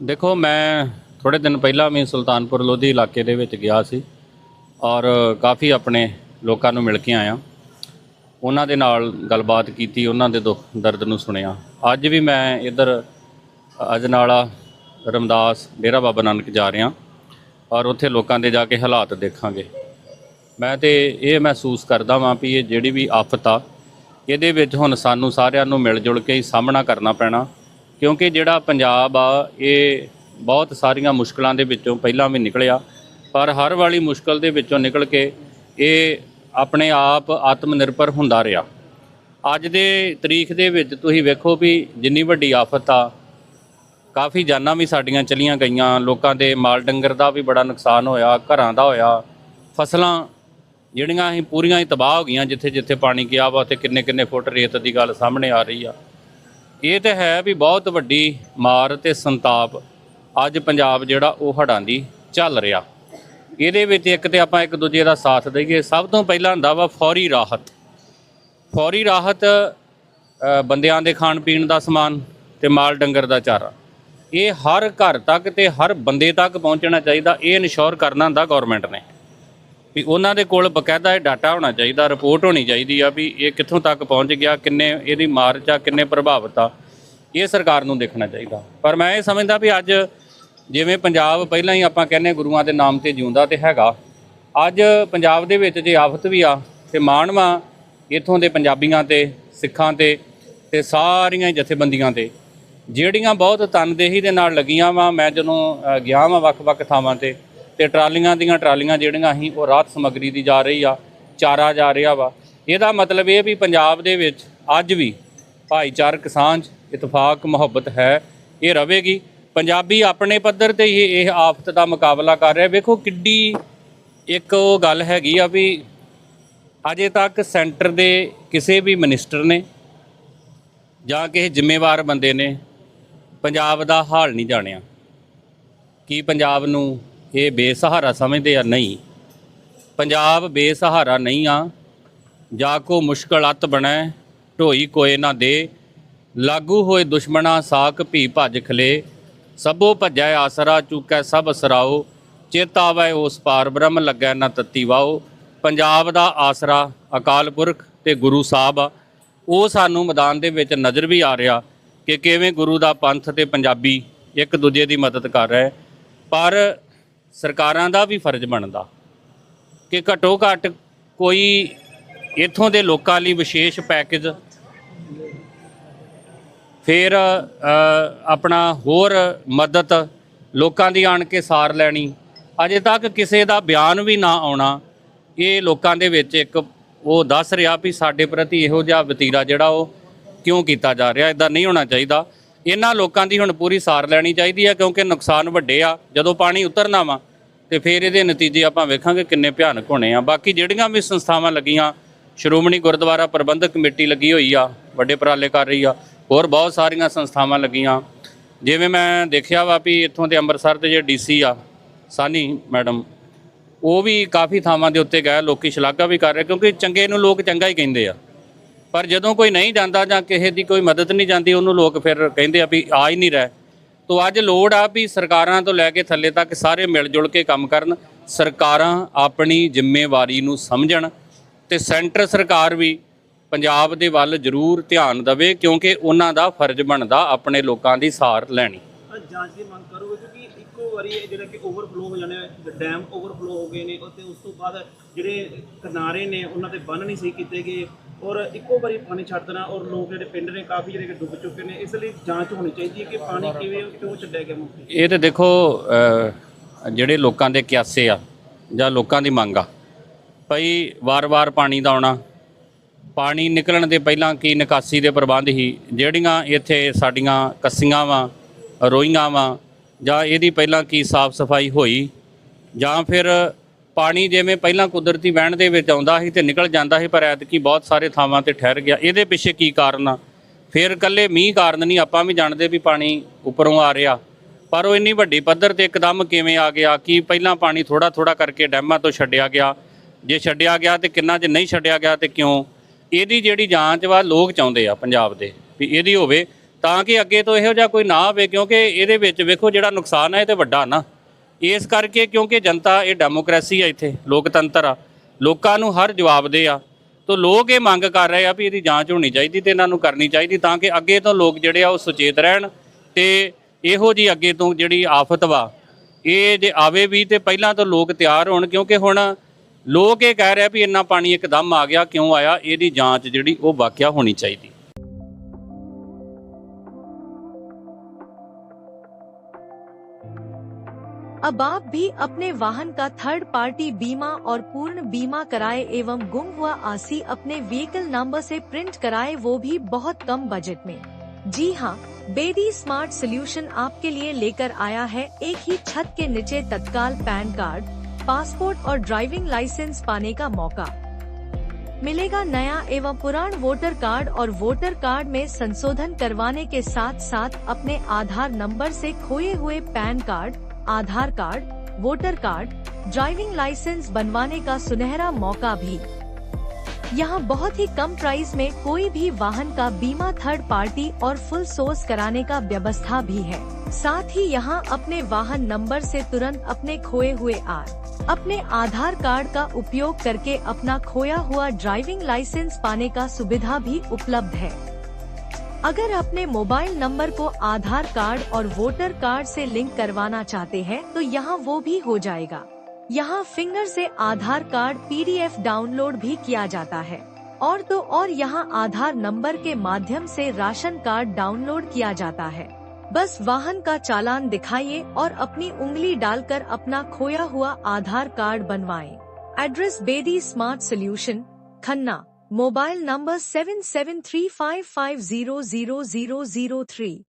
ਦੇਖੋ, ਮੈਂ ਥੋੜੇ ਦਿਨ ਪਹਿਲਾਂ ਵੀ ਸੁਲਤਾਨਪੁਰ ਲੋਧੀ ਇਲਾਕੇ ਦੇ ਵਿੱਚ ਗਿਆ ਸੀ ਔਰ ਕਾਫੀ ਆਪਣੇ ਲੋਕਾਂ ਨੂੰ ਮਿਲ ਕੇ ਆਇਆ। ਉਹਨਾਂ ਦੇ ਨਾਲ ਗੱਲਬਾਤ ਕੀਤੀ, ਉਹਨਾਂ ਦੇ ਦੁੱਖ ਦਰਦ ਨੂੰ ਸੁਣਿਆ। ਅੱਜ ਵੀ ਮੈਂ ਇੱਧਰ ਅਜਨਾਲਾ, ਰਮਦਾਸ, ਡੇਰਾ ਬਾਬਾ ਨਾਨਕ ਜਾ ਰਿਹਾ ਔਰ ਉੱਥੇ ਲੋਕਾਂ ਦੇ ਜਾ ਕੇ ਹਾਲਾਤ ਦੇਖਾਂਗੇ। ਮੈਂ ਤੇ ਇਹ ਮਹਿਸੂਸ ਕਰਦਾ ਵਾਂ ਵੀ ਇਹ ਜਿਹੜੀ ਵੀ ਆਫਤ ਆ, ਇਹਦੇ ਵਿੱਚ ਹੁਣ ਸਾਨੂੰ ਸਾਰਿਆਂ ਨੂੰ ਮਿਲ ਜੁਲ ਕੇ ਹੀ ਸਾਹਮਣਾ ਕਰਨਾ ਪੈਣਾ। ਕਿਉਂਕਿ ਜਿਹੜਾ ਪੰਜਾਬ ਆ, ਇਹ ਬਹੁਤ ਸਾਰੀਆਂ ਮੁਸ਼ਕਲਾਂ ਦੇ ਵਿੱਚੋਂ ਪਹਿਲਾਂ ਵੀ ਨਿਕਲਿਆ। ਪਰ ਹਰ ਵਾਲੀ ਮੁਸ਼ਕਲ ਦੇ ਵਿੱਚੋਂ ਨਿਕਲ ਕੇ ਇਹ ਆਪਣੇ ਆਪ ਆਤਮ ਨਿਰਭਰ ਹੁੰਦਾ ਰਿਹਾ। ਅੱਜ ਦੇ ਤਰੀਕ ਦੇ ਵਿੱਚ ਤੁਸੀਂ ਵੇਖੋ ਵੀ ਜਿੰਨੀ ਵੱਡੀ ਆਫਤ ਆ, ਕਾਫੀ ਜਾਨਾਂ ਵੀ ਸਾਡੀਆਂ ਚਲੀਆਂ ਗਈਆਂ। ਲੋਕਾਂ ਦੇ ਮਾਲ ਡੰਗਰ ਦਾ ਵੀ ਬੜਾ ਨੁਕਸਾਨ ਹੋਇਆ, ਘਰਾਂ ਦਾ ਹੋਇਆ। ਫਸਲਾਂ ਜਿਹੜੀਆਂ ਅਸੀਂ ਪੂਰੀਆਂ ਹੀ ਤਬਾਹ ਹੋ ਗਈਆਂ ਜਿੱਥੇ ਜਿੱਥੇ ਪਾਣੀ ਗਿਆ ਵਾ ਤੇ ਕਿੰਨੇ ਕਿੰਨੇ ਫੁੱਟ ਰੇਤ ਦੀ ਗੱਲ ਸਾਹਮਣੇ ਆ ਰਹੀ ਆ। ਇਹ ਤੇ ਹੈ ਵੀ ਬਹੁਤ ਵੱਡੀ ਮਾਰ ਤੇ ਸੰਤਾਪ ਅੱਜ ਪੰਜਾਬ ਜਿਹੜਾ ਉਹ ਹੜ੍ਹਾਂ ਦੀ ਚੱਲ ਰਿਹਾ। ਇਹਦੇ ਵਿੱਚ ਇੱਕ ਤੇ ਆਪਾਂ ਇੱਕ ਦੂਜੇ ਦਾ ਸਾਥ ਦਈਏ। ਸਭ ਤੋਂ ਪਹਿਲਾਂ ਹੁੰਦਾ ਵਾ ਫੌਰੀ ਰਾਹਤ। ਫੌਰੀ ਰਾਹਤ ਬੰਦਿਆਂ ਦੇ ਖਾਣ ਪੀਣ ਦਾ ਸਮਾਨ ਤੇ ਮਾਲ ਡੰਗਰ ਦਾ ਚਾਰਾ। ਇਹ ਹਰ ਘਰ ਤੱਕ ਤੇ ਹਰ ਬੰਦੇ ਤੱਕ ਪਹੁੰਚਣਾ ਚਾਹੀਦਾ। ਇਹ ਇਨਸ਼ੋਰ ਕਰਨਾ ਹੁੰਦਾ ਗਵਰਨਮੈਂਟ ਨੇ। ਵੀ ਉਹਨਾਂ ਦੇ ਕੋਲ ਬਕਾਇਦਾ ਇਹ ਡਾਟਾ ਹੋਣਾ ਚਾਹੀਦਾ, ਰਿਪੋਰਟ ਹੋਣੀ ਚਾਹੀਦੀ ਆ ਵੀ ਇਹ ਕਿੱਥੋਂ ਤੱਕ ਪਹੁੰਚ ਗਿਆ, ਕਿੰਨੇ ਇਹਦੀ ਮਾਰਚ ਆ, ਕਿੰਨੇ ਪ੍ਰਭਾਵਿਤ ਆ, ਇਹ ਸਰਕਾਰ ਨੂੰ ਦੇਖਣਾ ਚਾਹੀਦਾ। ਪਰ ਮੈਂ ਇਹ ਸਮਝਦਾ ਵੀ ਅੱਜ ਜਿਵੇਂ ਪੰਜਾਬ ਪਹਿਲਾਂ ਹੀ ਆਪਾਂ ਕਹਿੰਦੇ ਗੁਰੂਆਂ ਦੇ ਨਾਮ ਤੇ ਜਿਉਂਦਾ ਤੇ ਹੈਗਾ, ਅੱਜ ਪੰਜਾਬ ਦੇ ਵਿੱਚ ਜੇ ਆਫਤ ਵੀ ਆ ਤੇ ਮਾਣਵਾ ਇਥੋਂ ਦੇ ਪੰਜਾਬੀਆਂ ਤੇ, ਸਿੱਖਾਂ ਤੇ ਤੇ ਸਾਰੀਆਂ ਹੀ ਜਥੇਬੰਦੀਆਂ ਤੇ, ਜਿਹੜੀਆਂ ਬਹੁਤ ਤਨਦੇਹੀ ਦੇ ਨਾਲ ਲੱਗੀਆਂ ਵਾ, ਮੈਂ ਜਦੋਂ ਗਿਆ ਵਾਂ ਵੱਖ-ਵੱਖ ਥਾਵਾਂ ਤੇ ਤੇ ਟਰਾਲੀਆਂ ਦੀਆਂ ਟਰਾਲੀਆਂ ਜਿਹੜੀਆਂ ਅਸੀਂ ਉਹ ਰਾਹਤ ਸਮੱਗਰੀ ਦੀ ਜਾ ਰਹੀ ਆ, ਚਾਰਾ ਜਾ ਰਿਹਾ ਵਾ। ਇਹਦਾ ਮਤਲਬ ਇਹ ਵੀ ਪੰਜਾਬ ਦੇ ਵਿੱਚ ਅੱਜ ਵੀ ਭਾਈਚਾਰਕ ਸਾਂਝ, ਇਤਫਾਕ, ਮੁਹੱਬਤ ਹੈ, ਇਹ ਰਵੇਗੀ। ਪੰਜਾਬੀ ਆਪਣੇ ਪੱਧਰ ਤੇ ਹੀ ਇਹ ਆਫਤ ਦਾ ਮੁਕਾਬਲਾ ਕਰ ਰਿਹਾ। ਵੇਖੋ ਕਿੱਡੀ ਇੱਕ ਉਹ ਗੱਲ ਹੈਗੀ ਆ ਵੀ ਅਜੇ ਤੱਕ ਸੈਂਟਰ ਦੇ ਕਿਸੇ ਵੀ ਮਿਨਿਸਟਰ ਨੇ ਜਾਂ ਕਿਸੇ ਜ਼ਿੰਮੇਵਾਰ ਬੰਦੇ ਨੇ ਪੰਜਾਬ ਦਾ ਹਾਲ ਨਹੀਂ ਜਾਣਿਆ। ਕੀ ਪੰਜਾਬ ਨੂੰ ਇਹ ਬੇਸਹਾਰਾ ਸਮਝਦੇ ਆ ਨਹੀਂ। ਪੰਜਾਬ ਬੇਸਹਾਰਾ ਨਹੀਂ ਆ। ਜਾ ਕੋ ਮੁਸ਼ਕਲ ਅਤ ਬਣੈ, ਢੋਈ ਕੋਏ ਨਾ ਦੇ। ਲਾਗੂ ਹੋਏ ਦੁਸ਼ਮਣਾ ਸਾਕ ਭੀ ਭੱਜ ਖਲੇ। ਸਭੋ ਭੱਜੈ ਆਸਰਾ, ਚੁਕੈ ਸਭ ਅਸਰਾਓ ਚਿਤ ਆਵੈ ਉਸ ਪਾਰ, ਬ੍ਰਹਮ ਲੱਗੈ ਨਾ ਤਤੀ ਵਾਓ। ਪੰਜਾਬ ਦਾ ਆਸਰਾ, ਅਕਾਲ ਪੁਰਖ ਤੇ ਗੁਰੂ ਸਾਹਿਬ ਆ। ਉਹ ਸਾਨੂੰ ਮੈਦਾਨ ਦੇ ਵਿੱਚ ਨਜ਼ਰ ਵੀ ਆ ਰਿਹਾ ਕਿ ਕਿਵੇਂ ਗੁਰੂ ਦਾ ਪੰਥ ਤੇ ਪੰਜਾਬੀ ਇੱਕ ਦੂਜੇ ਦੀ ਮਦਦ ਕਰ ਰਹੇ। ਪਰ ਸਰਕਾਰਾਂ ਦਾ ਵੀ ਫਰਜ਼ ਬਣਦਾ ਕਿ ਘੱਟੋ ਘੱਟ ਕੋਈ ਇੱਥੋਂ ਦੇ ਲੋਕਾਂ ਲਈ ਵਿਸ਼ੇਸ਼ ਪੈਕੇਜ, ਫਿਰ ਆਪਣਾ ਹੋਰ ਮਦਦ ਲੋਕਾਂ ਦੀ ਆਣ ਕੇ ਸਾਰ ਲੈਣੀ। ਅਜੇ ਤੱਕ ਕਿਸੇ ਦਾ ਬਿਆਨ ਵੀ ਨਾ ਆਉਣਾ। ਇਹ ਲੋਕਾਂ ਦੇ ਵਿੱਚ ਇੱਕ ਉਹ ਦੱਸ ਰਿਹਾ ਵੀ ਸਾਡੇ ਪ੍ਰਤੀ ਇਹੋ ਜਿਹਾ ਵਤੀਰਾ ਜਿਹੜਾ ਉਹ ਕਿਉਂ ਕੀਤਾ ਜਾ ਰਿਹਾ ਇਦਾਂ ਨਹੀਂ ਹੋਣਾ ਚਾਹੀਦਾ। ਇਹਨਾਂ ਲੋਕਾਂ ਦੀ ਹੁਣ ਪੂਰੀ ਸਾਰ ਲੈਣੀ ਚਾਹੀਦੀ ਆ, ਕਿਉਂਕਿ ਨੁਕਸਾਨ ਵੱਡੇ ਆ। ਜਦੋਂ ਪਾਣੀ ਉਤਰਨਾ ਵਾ, ਤੇ ਫਿਰ ਇਹਦੇ ਨਤੀਜੇ ਆਪਾਂ ਵੇਖਾਂਗੇ ਕਿੰਨੇ ਭਿਆਨਕ ਹੋਣੇ ਆ। ਬਾਕੀ ਜਿਹੜੀਆਂ ਵੀ ਸੰਸਥਾਵਾਂ ਲੱਗੀਆਂ, ਸ਼੍ਰੋਮਣੀ ਗੁਰਦੁਆਰਾ ਪ੍ਰਬੰਧਕ ਕਮੇਟੀ ਲੱਗੀ ਹੋਈ ਆ, ਵੱਡੇ ਉਪਰਾਲੇ ਕਰ ਰਹੀ ਆ, ਹੋਰ ਬਹੁਤ ਸਾਰੀਆਂ ਸੰਸਥਾਵਾਂ ਲੱਗੀਆਂ। ਜਿਵੇਂ ਮੈਂ ਦੇਖਿਆ ਵਾ ਵੀ ਇੱਥੋਂ ਦੇ ਅੰਮ੍ਰਿਤਸਰ ਦੇ ਜਿਹੜੇ ਡੀਸੀ ਆ, ਸਾਨੀ ਮੈਡਮ, ਉਹ ਵੀ ਕਾਫੀ ਥਾਵਾਂ ਦੇ ਉੱਤੇ ਗਏ, ਲੋਕੀ ਸ਼ਲਾਘਾ ਵੀ ਕਰ ਰਹੇ, ਕਿਉਂਕਿ ਚੰਗੇ ਨੂੰ ਲੋਕ ਚੰਗਾ ਹੀ ਕਹਿੰਦੇ ਆ। ਪਰ ਜਦੋਂ ਕੋਈ ਨਹੀਂ ਜਾਂਦਾ ਜਾਂ ਕਿਸੇ ਦੀ ਕੋਈ ਮਦਦ ਨਹੀਂ ਜਾਂਦੀ, ਉਹਨੂੰ ਲੋਕ ਫਿਰ ਕਹਿੰਦੇ ਆ ਵੀ ਆ ਹੀ ਨਹੀਂ ਰਹੇ। ਤੋ ਅੱਜ ਲੋੜ ਆ ਵੀ ਸਰਕਾਰਾਂ ਤੋਂ ਲੈ ਕੇ ਥੱਲੇ ਤੱਕ ਸਾਰੇ ਮਿਲ ਜੁਲ ਕੇ ਕੰਮ ਕਰਨ, ਸਰਕਾਰਾਂ ਆਪਣੀ ਜ਼ਿੰਮੇਵਾਰੀ ਨੂੰ ਸਮਝਣ ਤੇ ਸੈਂਟਰ ਸਰਕਾਰ ਵੀ ਪੰਜਾਬ ਦੇ ਵੱਲ ਜ਼ਰੂਰ ਧਿਆਨ ਦੇਵੇ ਕਿਉਂਕਿ ਉਹਨਾਂ ਦਾ ਫਰਜ਼ ਬਣਦਾ ਆਪਣੇ ਲੋਕਾਂ ਦੀ ਸਾਰ ਲੈਣੀ। ਜਾਂਚ ਦੀ ਮੰਗ ਕਰੋਗੇ ਕਿਉਂਕਿ ਇੱਕੋ ਵਾਰੀ ਜਿਹੜਾ ਕਿ ਓਵਰਫਲੋ ਹੋ ਜਾਣੇ ਡੈਮ ਓਵਰਫਲੋ ਹੋ ਗਏ ਨੇ, ਅਤੇ ਉਸ ਤੋਂ ਬਾਅਦ ਜਿਹੜੇ ਕਿਨਾਰੇ ਨੇ, ਉਹਨਾਂ ਤੇ ਬੰਨ ਨਹੀਂ ਸਹੀ ਕੀਤੇ ਗਏ। ਔਰ ਇੱਕੋ ਵਾਰੀ ਪਾਣੀ ਛੱਡ ਦੇਣਾ ਔਰ ਲੋਕ ਜਿਹੜੇ ਪਿੰਡ ਨੇ ਕਾਫੀ ਜਿਹੜੇ ਡੁੱਬ ਚੁੱਕੇ ਨੇ, ਇਸ ਲਈ ਜਾਂਚ ਹੋਣੀ ਚਾਹੀਦੀ ਹੈ ਕਿ ਪਾਣੀ ਕਿਵੇਂ, ਕਿਉਂ ਛੱਡਿਆ ਗਿਆ ਮੌਕੇ ਇਹ ਤੇ ਦੇਖੋ ਜਿਹੜੇ ਲੋਕਾਂ ਦੇ ਕਿਆਸੇ ਆ ਜਾਂ ਲੋਕਾਂ ਦੀ ਮੰਗ ਆ, ਭਈ ਵਾਰ-ਵਾਰ ਪਾਣੀ ਦਾ ਆਉਣਾ, ਪਾਣੀ ਨਿਕਲਣ ਦੇ ਪਹਿਲਾਂ ਕੀ ਨਿਕਾਸੀ ਦੇ ਪ੍ਰਬੰਧ ਹੀ, ਜਿਹੜੀਆਂ ਇੱਥੇ ਸਾਡੀਆਂ ਕੱਸੀਆਂ ਵਾ, ਰੋਈਆਂ ਵਾ, ਜਾਂ ਇਹਦੀ ਪਹਿਲਾਂ ਕੀ ਸਾਫ਼ ਸਫ਼ਾਈ ਹੋਈ, ਜਾਂ ਫਿਰ ਪਾਣੀ ਜਿਵੇਂ ਪਹਿਲਾਂ ਕੁਦਰਤੀ ਵਹਿਣ ਦੇ ਵਿੱਚ ਆਉਂਦਾ ਸੀ ਤੇ ਨਿਕਲ ਜਾਂਦਾ ਸੀ, ਪਰ ਐਤਕੀ ਬਹੁਤ ਸਾਰੇ ਥਾਵਾਂ ਤੇ ਠਹਿਰ ਗਿਆ। ਇਹਦੇ ਪਿੱਛੇ ਕੀ ਕਾਰਨ ਆ? ਫਿਰ ਇਕੱਲੇ ਮੀਂਹ ਕਾਰਨ ਨਹੀਂ, ਆਪਾਂ ਵੀ ਜਾਣਦੇ ਵੀ ਪਾਣੀ ਉੱਪਰੋਂ ਆ ਰਿਹਾ। ਪਰ ਉਹ ਇੰਨੀ ਵੱਡੀ ਪੱਧਰ ਤੇ ਇੱਕਦਮ ਕਿਵੇਂ ਆ ਗਿਆ? ਕਿ ਪਹਿਲਾਂ ਪਾਣੀ ਥੋੜਾ ਥੋੜਾ ਕਰਕੇ ਡੈਮਾਂ ਤੋਂ ਛੱਡਿਆ ਗਿਆ? ਜੇ ਛੱਡਿਆ ਗਿਆ ਤੇ ਕਿੰਨਾ 'ਚ ਨਹੀਂ ਛੱਡਿਆ ਗਿਆ ਤੇ ਕਿਉਂ? ਇਹਦੀ ਜਿਹੜੀ ਜਾਂਚ ਵਾ, ਲੋਕ ਚਾਹੁੰਦੇ ਆ ਪੰਜਾਬ ਦੇ ਵੀ ਇਹਦੀ ਹੋਵੇ, ਤਾਂ ਕਿ ਅੱਗੇ ਤੋਂ ਇਹੋ ਜਿਹਾ ਕੋਈ ਨਾ ਆਵੇ, ਕਿਉਂਕਿ ਇਹਦੇ ਵਿੱਚ ਵੇਖੋ ਜਿਹੜਾ ਨੁਕਸਾਨ ਹੈ ਇਹ ਤੇ ਵੱਡਾ ਨਾ। ਇਸ ਕਰਕੇ ਕਿਉਂਕਿ ਜਨਤਾ ਇਹ ਡੈਮੋਕ੍ਰੇਸੀ ਆ ਇੱਥੇ, ਲੋਕਤੰਤਰ ਆ, ਲੋਕਾਂ ਨੂੰ ਹਰ ਜਵਾਬ ਦੇ ਆ, ਤੋ ਲੋਕ ਇਹ ਮੰਗ ਕਰ ਰਹੇ ਆ ਵੀ ਇਹਦੀ ਜਾਂਚ ਹੋਣੀ ਚਾਹੀਦੀ ਤੇ ਇਹਨਾਂ ਨੂੰ ਕਰਨੀ ਚਾਹੀਦੀ ਤਾਂ ਕਿ ਅੱਗੇ ਤੋਂ ਲੋਕ ਜਿਹੜੇ ਆ ਉਹ ਸੁਚੇਤ ਰਹਿਣ ਤੇ ਇਹੋ ਜੀ ਅੱਗੇ ਤੋਂ ਜਿਹੜੀ ਆਫਤ ਵਾ, ਇਹ ਜੇ ਆਵੇ ਵੀ ਤੇ ਪਹਿਲਾਂ ਤੋਂ ਲੋਕ ਤਿਆਰ ਹੋਣ ਕਿਉਂਕਿ ਹੁਣ ਲੋਕ ਇਹ ਕਹਿ ਰਹੇ ਆ ਵੀ ਇੰਨਾ ਪਾਣੀ ਇੱਕਦਮ ਆ ਗਿਆ, ਕਿਉਂ ਆਇਆ, ਇਹਦੀ ਜਾਂਚ ਜਿਹੜੀ ਉਹ ਵਾਕਿਆ ਹੋਣੀ ਚਾਹੀਦੀ। अब आप भी अपने वाहन का थर्ड पार्टी बीमा और पूर्ण बीमा कराए एवं गुम हुआ आसी अपने व्हीकल नंबर से प्रिंट कराए, वो भी बहुत कम बजट में। जी हाँ बेदी स्मार्ट सोल्यूशन आपके लिए लेकर आया है एक ही छत के नीचे तत्काल पैन कार्ड पासपोर्ट और ड्राइविंग लाइसेंस पाने का मौका। मिलेगा नया एवं पुरान वोटर कार्ड और वोटर कार्ड में संशोधन करवाने के साथ साथ अपने आधार नंबर से खोए हुए PAN card Aadhaar card, voter card driving licence बनवाने का सुनहरा मौका भी। यहाँ बहुत ही कम प्राइस में कोई भी वाहन का बीमा थर्ड पार्टी और फुल सोर्स कराने का व्यवस्था भी है। साथ ही यहाँ अपने वाहन नंबर से तुरंत अपने खोए हुए आर, अपने आधार कार्ड का उपयोग करके अपना खोया हुआ ड्राइविंग लाइसेंस पाने का सुविधा भी उपलब्ध है। अगर अपने मोबाइल नंबर को आधार कार्ड और वोटर कार्ड से लिंक करवाना चाहते हैं तो यहाँ वो भी हो जाएगा। यहाँ फिंगर से आधार कार्ड पीडीएफ डाउनलोड भी किया जाता है। और तो और यहाँ आधार नंबर के माध्यम से राशन कार्ड डाउनलोड किया जाता है। बस वाहन का चालान दिखाइए और अपनी उंगली डालकर अपना खोया हुआ आधार कार्ड बनवाएँ। Address Bedi smart solution, Khanna. Mobile number 7735500003.